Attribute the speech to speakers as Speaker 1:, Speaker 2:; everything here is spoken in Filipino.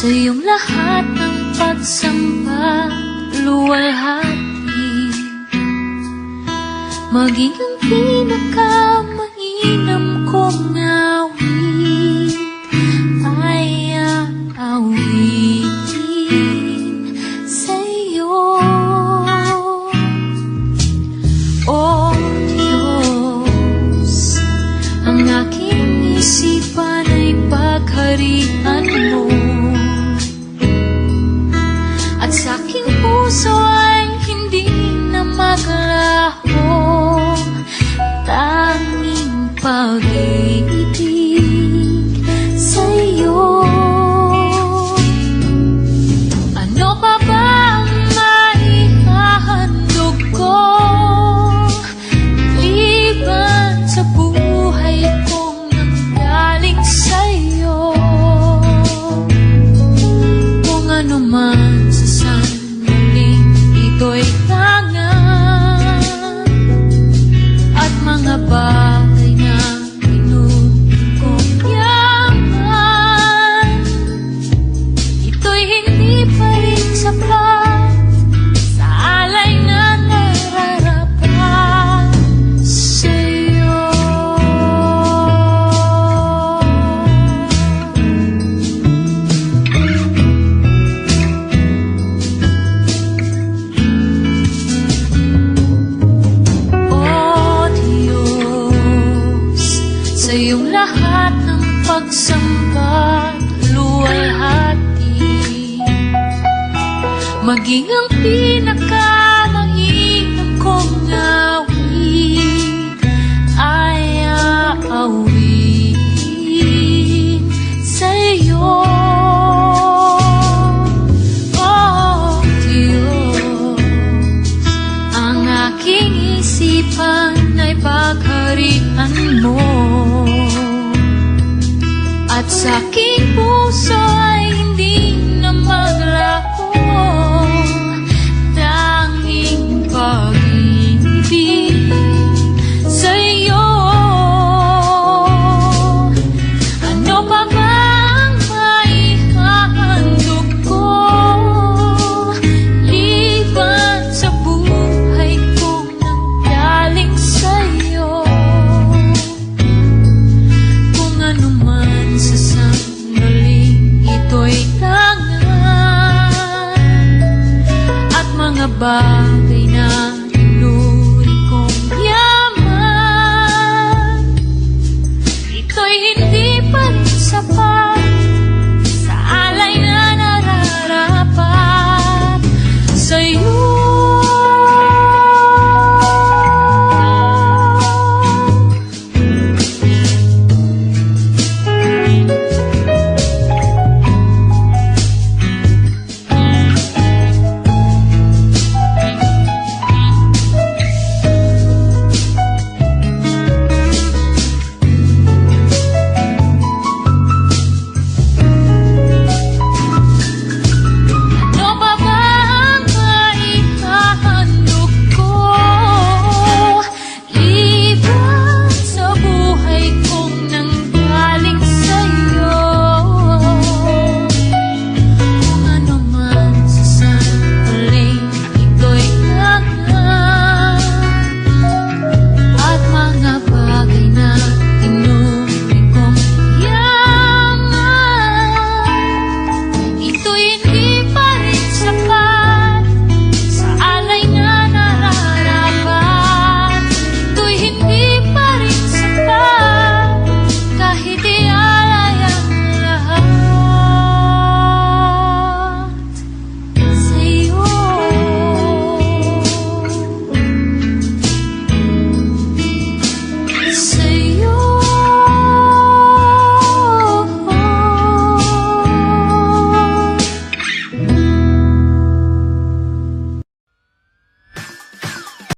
Speaker 1: Sa iyong lahat ng pagsamba Luwalhati. Maging ang pinakamainam kong awit Ay aawitin sa'yo. O Diyos Ang aking isipan ay pagharian Sa iyong lahat ng pagsamba Luwalhati. Maging ang pinakamainam sa aking mga bagay na ilog